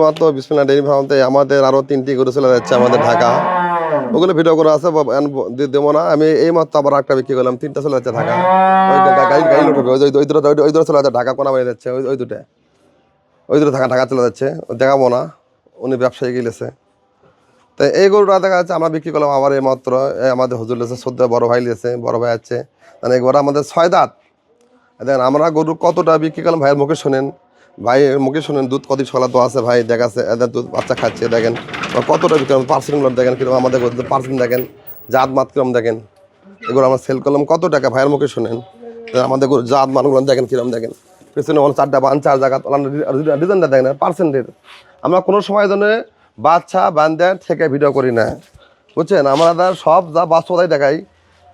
মাত্র বিসমিল্লাহ ডেইরি ফার্মতে আমাদের আরও তিনটি গরু চলে যাচ্ছে আমাদের ঢাকা। ওগুলো ভিডিও আছে দেবো না। আমি এই মাত্র আবার একটা বিক্রি করলাম, তিনটা চলে যাচ্ছে ঢাকা। গাড়ি গাড়ি ওই ওই- দুটো ওই- দুটো চলে যাচ্ছে, ঢাকা কোনা বেড়ে যাচ্ছে ওই ওই দুটো। ওই দুটো ঢাকা ঢাকা চলে যাচ্ছে, দেখাবো না, উনি ব্যবসায়ী গেলেছে। তো এই গরুটা দেখা যাচ্ছে, আমরা বিক্রি করলাম আবার এই মাত্র আমাদের হুজুর লেছে সদ্য বড় ভাই লেছে বড় ভাই আছে। মানে আমাদের ছয় দাঁত। দেখেন, আমরা গরু কতটা বিক্রি করলাম, ভাইয়ের মুখে শোনেন। ভাইয়ের মুখে শোনেন, দুধ কদিন সকালে তো আছে ভাই, দেখাচ্ছে, এদের দুধ বাচ্চা খাচ্ছে, দেখেন। কতটা বিক্রি করলাম পার্সেন্টগুলো দেখেন, কীরকম আমাদের পার্সেন্ট দেখেন, জাত মাত কিরম দেখেন। এগুলো আমরা সেল করলাম, কত টাকা ভাইয়ের মুখে শোনেন? আমাদের গরু জাত মানগুলো দেখেন কিরম দেখেন। পেছনে অনেক চারটা বান, চার জায়গা ডিজাইনটা দেখেন পার্সেন্টের আমরা কোনো সময় জন্য বাচ্চা বান্দার থেকে ভিডিও করি না। বুঝছেন? আমরা সব যা বাস্তবতাই দেখাই,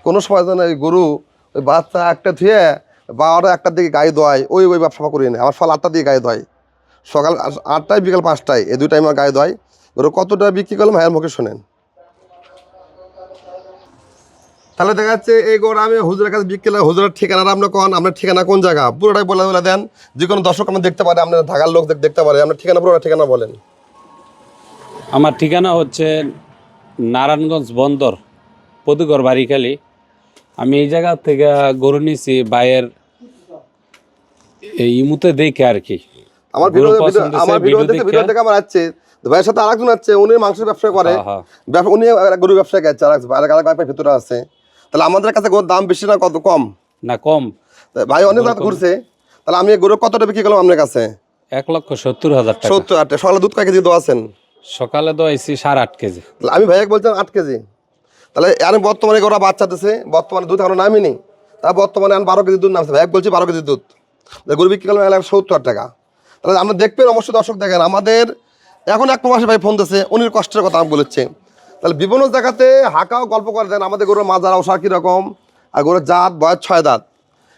কোনো সময় জন্য গরু ওই বাচ্চা একটা থুয়ে বারোটা একটার দিকে গায়ে দোয়াই ওই ওই ব্যবসা করি না আমার ফল আটটার দিকে গায়ে দোয়াই সকাল আটটায়, বিকাল পাঁচটায় এই দুই টাইম আমার গায়ে দোয়াই গরু কতটা বিক্রি করলাম, ভাইয়ের মুখে শোনেন। তাহলে দেখা যাচ্ছে এই গরু আমি হুজুরের কাছে বিক্রি করলাম। হুজুরের ঠিকানাটা আপনার কোন, আপনার ঠিকানা কোন জায়গা? পুরোটাই বলে বলে দেন। যে কোনো দর্শক আমরা দেখতে পারে, আপনার ঢাকার লোক দেখতে পারে। আপনার ঠিকানা, পুরোটা ঠিকানা বলেন। আমার ঠিকানা হচ্ছে নারায়ণগঞ্জ বন্দর পদুগর বাড়িখালি আমি এই জায়গা থেকে গরু নিছি বাইয়ের ইমুতে দেখে আর কি। আমার ভিডিও আমার ভিডিও দেখে ভিডিও দেখে- আমার আসছে ভাইয়ের সাথে আরেকজন আছে উনি মাংসের ব্যবসা করে। হ্যাঁ, হ্যাঁ। উনি গরু ব্যবসা গেছে আর আরেক আরেক ভাই ভিতরে আছে। তাহলে আমাদের কাছে গরুর দাম বেশি না কত কম? না কম। ভাই অনেক জায়গা ঘুরছে। তাহলে আমি গরু কতটা বিক্রি করলাম আপনার কাছে? এক লক্ষ সত্তর হাজার সত্তর আটটা সকালে দুধ কয় কেজি দেওয়া আছেন? সকালে দোয়াইছি সাড়ে আট কেজি। তাহলে আমি ভাইয়াকে বলছিলাম আট কেজি। তাহলে আমি বর্তমানে গরু বাচ্চা দিছে বর্তমানে দুধ এখনও নামিনি। তা বর্তমানে বারো কেজি দুধ নামছে। ভাইয়াকে বলছি বারো কেজি দুধ। গরু বিক্রি করলাম এক লাখ সত্তর টাকা। তাহলে আমরা দেখবেন, অবশ্যই দর্শক দেখেন, আমাদের এখন এক প্রবাসী ভাই ফোন দিচ্ছে উনির কষ্টের কথা আমি বলেছি। তাহলে বিভিন্ন জায়গাতে হাঁকাও গল্প করে দেন, আমাদের গরুর মাজার ওষার কীরকম, আর গরুর জাত, বয়স ছয় দাঁত।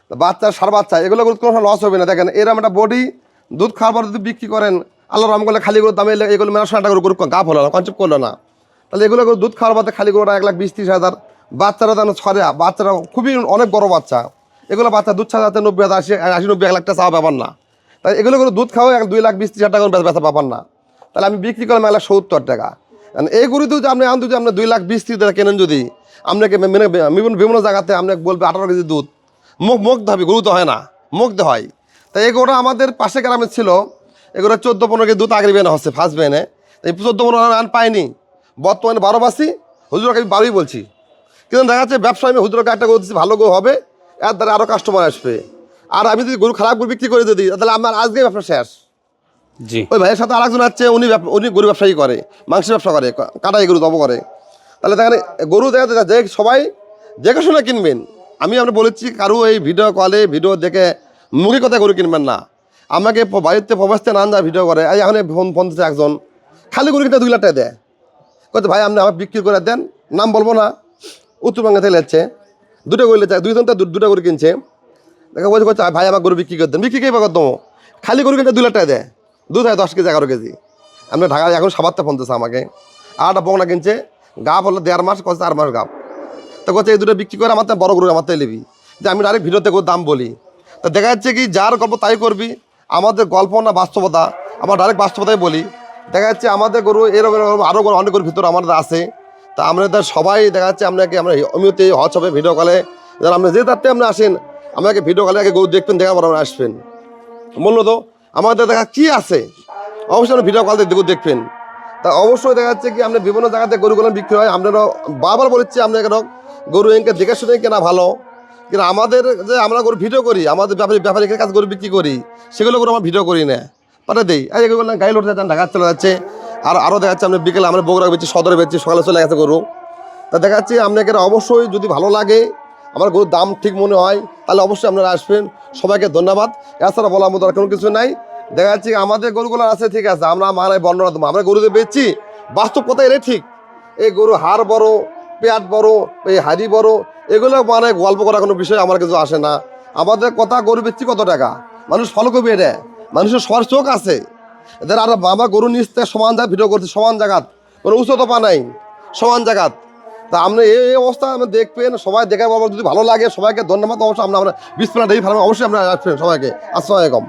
তা বাচ্চা, সার বাচ্চা, এগুলো গরু কোনো লস হবে না। দেখেন, এরকম একটা বডি দুধ খাওয়ার পর যদি বিক্রি করেন, আল্লাহ রাম করলে খালি গরুর দামে এগুলো মেলা টাকা গরু গাপ হলো না কনসেপ্ট করল না। তাহলে এগুলো গরু দুধ খাওয়ার পথে খালি গরুটা এক লাখ বিশ ত্রিশ হাজার, বাচ্চারা যেন ছড়ে, বাচ্চারা খুবই অনেক বড় বাচ্চা। এগুলো বাচ্চা দুধ ছাড়া যাতে নব্বই হাজার, আশি আশি, নব্বই, এক লাখ টাকা চাওয়া ব্যাপার না। তাই এগুলো করে দুধ খাওয়া এক দুই লাখ, বিশ, ত্রিশ হাজার টাকা বেচা ব্যাপার না। তাহলে আমি বিক্রি করলাম এক লাখ সত্তর টাকা। এই গরু যদি আপনি আনতে যদি আপনি দুই লাখ, বিশ, ত্রিশ টাকা কেনেন যদি, আপনাকে মেনে বিভিন্ন বিভিন্ন জায়গাতে আপনাকে বলবে আঠারো কেজি দুধ। মুখ মুগ্ধ হবে, গরু তো হয় না। মুগ্ধ হয়। তাই গরুটা আমাদের পাশে গ্রামে ছিল। এগুলো চোদ্দ, পনেরো কেজি দুধ আগের বেনে হচ্ছে ফার্স্ট বেনে। এই চোদ্দ, পনেরো আন পাইনি। বর্তমানে বারো বাসি। হুজুরকে আমি বারোই বলছি। কিন্তু দেখা যাচ্ছে ব্যবসা আমি হুজুরকে একটা গরু দিচ্ছি ভালো গরু হবে। এর দ্বারা আরও কাস্টমার আসবে। আর আমি যদি গরু খারাপ গরু বিক্রি করে দিই তাহলে আমার আজকে ব্যবসা শেষ। জি। ওই ভাইয়ের সাথে আরেকজন আছে উনি ব্যব- উনি গরু ব্যবসায়ী করে মাংসের ব্যবসা করে কাটাই গরু দব করে। তাহলে দেখেন গরু দেখা যায় যে সবাই দেখে শুনে কিনবেন। আমি আপনি বলেছি কারও এই ভিডিও কলে ভিডিও দেখে মুখে কথা গরু কিনবেন না। আমাকে বাড়িতে প্রবাসতে নান যা ভিডিও করে এই এখন ফোন ফোন দিচ্ছে একজন। খালি গরু কিনতে দুই লাখ টাকা দেয়। কত ভাই আপনি আমার বিক্রি করে দেন নাম বলব না। উত্তরবঙ্গে থেকে যাচ্ছে। দুটো গরু লেছে দুইজন তো দু- দুটো গরু কিনছে। দেখা বলছে বলছে, ভাই আমার গরু বিক্রি করে দেন। বিক্রি কে কত খালি গরু কিনতে দু লাখ টাকা দেয়। দুধ হয় দশ কেজি এগারো কেজি। আমরা ঢাকায় এখন সাবারটা ফোন দিচ্ছে আমাকে। একটা বগনা কিনছে। গাপ হলো দেড় মাস কত চার মাস গাপ। তো কচ্ছে এই দুটো বিক্রি করে আমার বড় গরু আমার তো লিবি যে আমি ডাইরেক্ট ভিডিওতে করে দাম বলি। তা দেখা যাচ্ছে কি যার গল্প তাই করবি আমাদের গল্প না বাস্তবতা। আমার ডাইরেক্ট বাস্তবতাই বলি। দেখা যাচ্ছে আমাদের গরু এরকম এরকম আরও গরু অনেক গরুর ভিতরে আমাদের আছে। তা আমরা আমাদের সবাই দেখা যাচ্ছে আপনাকে আমরা অমিতে হোয়াটসঅ্যাপে ভিডিও কলে যারা আপনি যে তারতে আপনি আসেন আমাকে ভিডিও কলে আগে গরু দেখবেন দেখা পর আপনি আসবেন। মূলত, আমাদের দেখা কি আছে? অবশ্যই আপনি ভিডিও কল দিয়ে দেখুন দেখবেন। তা অবশ্যই দেখা যাচ্ছে কি, আমরা বিভিন্ন জায়গাতে গরুগুলো বিক্রি হয়। আমরা বারবার বলেছি, আমরা কেন গরু এনকে দেখে শুনে কেনা ভালো। কিন্তু আমাদের যে আমরা গরু ভিডিও করি, আমাদের ব্যাপারী ব্যাপারীদের কাছে গরু বিক্রি করি, সেগুলো গরু আমরা ভিডিও করি না। পাঠা দেই। আর এগুলো গাড়ি লোড যাচ্ছেন ঢাকা চলে যাচ্ছে। আর আরও দেখা যাচ্ছে আমরা বিকেলে আমরা বগুড়া বেচি, সদরে বেচি, সকালে চলে গেছে গরু। তা দেখা যাচ্ছে আপনাকে অবশ্যই যদি ভালো লাগে, আমার গরুর দাম ঠিক মনে হয়, তাহলে অবশ্যই আপনারা আসবেন। সবাইকে ধন্যবাদ। এছাড়া বলার মতো আর কোনো কিছু নাই। দেখা যাচ্ছে আমাদের গরুগুলো আছে, ঠিক আছে, আমরা মানে বর্ণনা দেবো। আমরা গরুতে বেচছি বাস্তব কথা এটাই ঠিক। এই গরু হাড় বড়, পেট বড়, এই হাড়ি বড়, এগুলো মানে গল্প করার কোনো বিষয় আমার কিছু আসে না। আমাদের কথা গরু বেচছি কত টাকা? মানুষ ফলো করবে এটা মানুষের সবার চোখ আছে। এদের আর বাবা গরু নিচতে সমান জায়গা ভিডিও করছে, সমান জায়গাত। কোনো উঁচুতো পা নাই, সমান জায়গাত। তা আপনি এই এই অবস্থা আপনি দেখবেন, সবাই দেখে বাবা যদি ভালো লাগে সবাইকে ধন্যবাদ। অবশ্যই আমরা আমরা বিসপ্লা ডেই ফার্মে অবশ্যই আমরা রাখবেন সবাইকে। আসসালামু আলাইকুম।